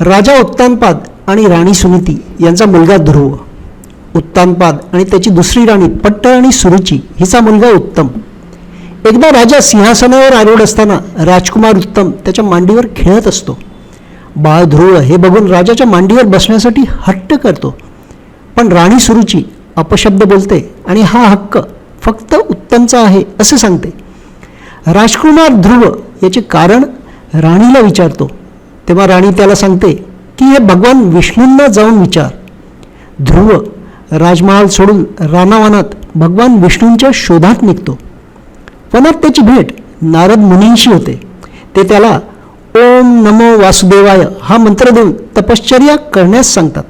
राजा उत्तानपाद आणि राणी सुनीती यांचा मुलगा ध्रुव. उत्तानपाद आणि त्याची दुसरी राणी पट्ट आणि सुरुची हिचा मुलगा उत्तम. एकदा राजा सिंहासनावर आरूढ असताना राजकुमार उत्तम त्याच्या मांडीवर खेळत असतो. बाळ ध्रुव हे बघून राजाच्या मांडीवर बसण्यासाठी हट्ट करतो. पण राणी सुरुची अपशब्द बोलते आणि हा हक्क फक्त उत्तमचा आहे असे सांगते. राजकुमार ध्रुव याचे कारण राणीला विचारतो. तेव्हा राणी त्याला सांगते की हे भगवान विष्णूंना जाऊन विचार. ध्रुव राजमहाल सोडून रानावानात भगवान विष्णूंच्या शोधात निघतो. वनात त्याची भेट नारद मुनींशी होते. ते त्याला ओम नमो वासुदेवाय हा मंत्र देऊन तपश्चर्या करण्यास सांगतात.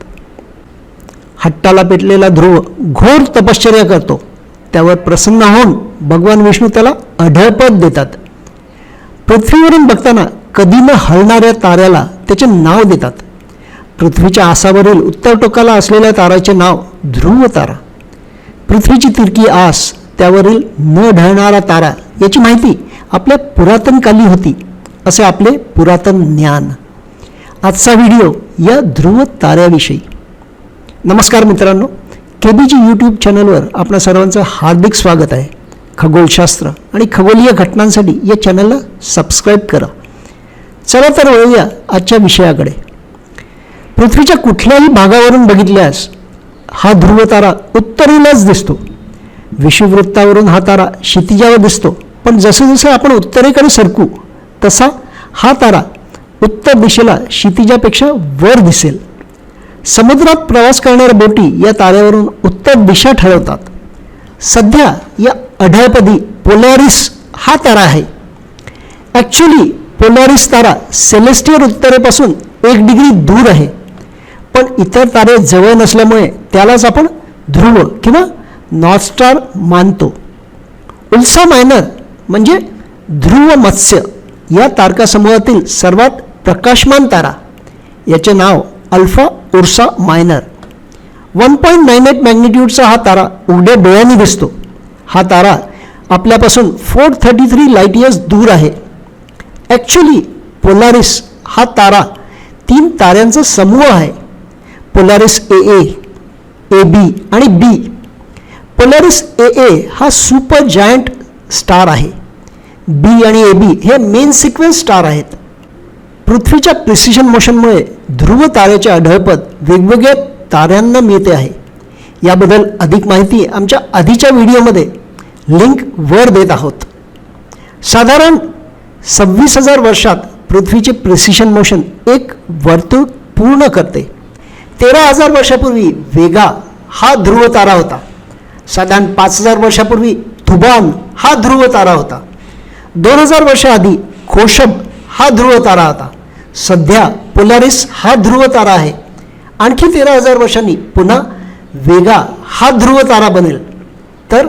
हट्टाला पेटलेला ध्रुव घोर तपश्चर्या करतो. त्यावर प्रसन्न होऊन भगवान विष्णू त्याला अढळपद देतात. पृथ्वीवरून बघताना कधी न हलणाऱ्या ताऱ्याला त्याचे नाव देतात. पृथ्वीच्या आसावरील उत्तर टोकाला असलेल्या ताराचे नाव ध्रुव तारा. पृथ्वीची तिरकी आस त्यावरील न ढळणारा तारा याची माहिती आपल्या पुरातन काली होती असे आपले पुरातन ज्ञान. आजचा व्हिडिओ या ध्रुव ताऱ्याविषयी. नमस्कार मित्रांनो के बी जी यूट्यूब चॅनलवर आपणा सर्वांचं हार्दिक स्वागत आहे. खगोलशास्त्र आणि खगोलीय घटनांसाठी या चॅनलला सबस्क्राईब करा. चला तर वळूया आजच्या विषयाकडे. पृथ्वीच्या कुठल्याही भागावरून बघितल्यास हा ध्रुव तारा उत्तरेलाच दिसतो. विषुववृत्तावरून हा तारा क्षितिजावर दिसतो. पण जसं जसं आपण उत्तरेकडे सरकू तसा हा तारा उत्तर दिशेला क्षितिजापेक्षा वर दिसेल. समुद्रात प्रवास करणाऱ्या बोटी या ताऱ्यावरून उत्तर दिशा ठरवतात. सध्या या अढळपदी पोलॅरिस हा तारा आहे. ॲक्च्युली पोलॅरिस तारा सेलेस्टियर उत्तरेपासून एक डिग्री दूर आहे. पण इतर तारे जवळ नसल्यामुळे त्यालाच आपण ध्रुव किंवा नॉर्थ स्टार मानतो. उल्सा मायनर म्हणजे ध्रुव मत्स्य या तारकासमूहातील सर्वात प्रकाशमान तारा. याचे नाव Alpha Ursa Minor one point nine eight मॅग्निट्यूडचा हा तारा उघड्या डोळ्यांनी दिसतो. हा तारा आपल्यापासून four thirty three light years दूर आहे. ॲक्च्युली पोलारिस हा तारा तीन ताऱ्यांचा समूह आहे. Polaris A A A B आणि बी पोलारिस ए ए हा सुपर जायंट स्टार आहे. बी आणि ए बी हे मेन सिक्वेन्स स्टार आहेत. पृथ्वीच्या प्रिसिशन मोशनमुळे ध्रुव ताऱ्याचे आढळपद वेगवेगळ्या ताऱ्यांना मिळते आहे. याबद्दल अधिक माहिती आमच्या आधीच्या व्हिडिओमध्ये लिंक वर देत आहोत. साधारण सव्वीस हजार वर्षात पृथ्वीचे प्रिसिशन मोशन एक वर्तुळ पूर्ण करते. तेरा हजार वर्षापूर्वी वेगा हा ध्रुव तारा होता. साधारण पाच हजार वर्षापूर्वी थुबान हा ध्रुव तारा होता. दोन हजार वर्षाआधी खोशब हा ध्रुव तारा होता. सध्या पोलारिस हा ध्रुव तारा आहे. आणखी तेरा हजार वर्षांनी पुन्हा वेगा हा ध्रुव तारा बनेल. तर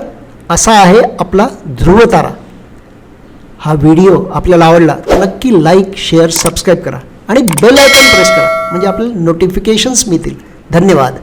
असा आहे आपला ध्रुव तारा. हा व्हिडिओ आपल्याला आवडला तर नक्की लाईक शेअर सबस्क्राईब करा आणि बेल आयकॉन प्रेस करा म्हणजे आपल्याला नोटिफिकेशन्स मिळतील. धन्यवाद.